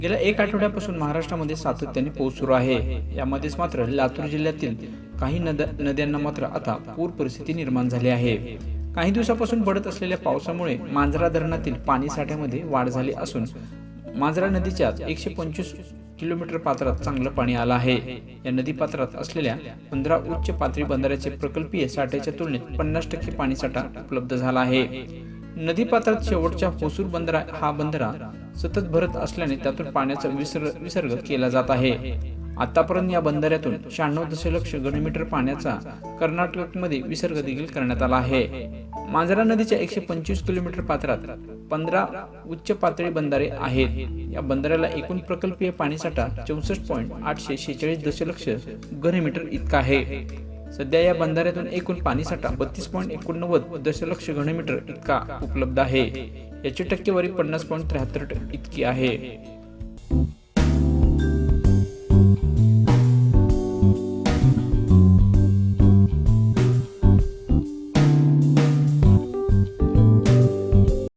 गेल्या एक आठवड्यापासून महाराष्ट्रामध्ये सातत्याने पाऊस सुरू आहे. यामध्येच मात्र लातूर जिल्ह्यातील काही नद नद्यांना मात्र आता पूर परिस्थिती निर्माण झाली आहे. काही दिवसापासून पडत असलेल्या पावसामुळे मांजरा धरणातील पाणी साठ्यामध्ये वाढ झाली असून मांजरा नदीच्या एकशे पंचवीस किलोमीटर पात्रात चांगलं पाणी आलं आहे. या नदी पात्रात असलेल्या पंधरा उच्च पातळी बंधाऱ्याचे प्रकल्पीय साठ्याच्या तुलनेत पन्नास टक्के पाणीसाठा उपलब्ध झाला आहे. नदी पात्रात शेवटच्या होसूर बंदरा हा बंदरा सतत भरत असल्याने त्यातून पाण्याचा विसर्ग विसर्ग केला जात आहे. आतापर्यंत या बंधाऱ्यातून शहाण्णव दशलक्ष घनमीटर पाण्याचा कर्नाटकमध्ये विसर्ग देखील करण्यात आला आहे. मांजरा नदीच्या एकशे पंचवीस किलोमीटर पात्रात पंधरा उच्च पातळी बंधारे आहेत. या बंधाऱ्याला एकूण प्रकल्पीय पाणीसाठा चौसष्ट पॉईंट आठशे शेहेचाळीस दशलक्ष घनमीटर इतका आहे. सध्या या बंधाऱ्यातून एकूण पाणीसाठा बत्तीस पॉईंट एकोणनव्वद दशलक्ष घनमीटर इतका उपलब्ध आहे. याची टक्केवारी पन्नास पॉईंट त्र्याहत्तर इतकी आहे.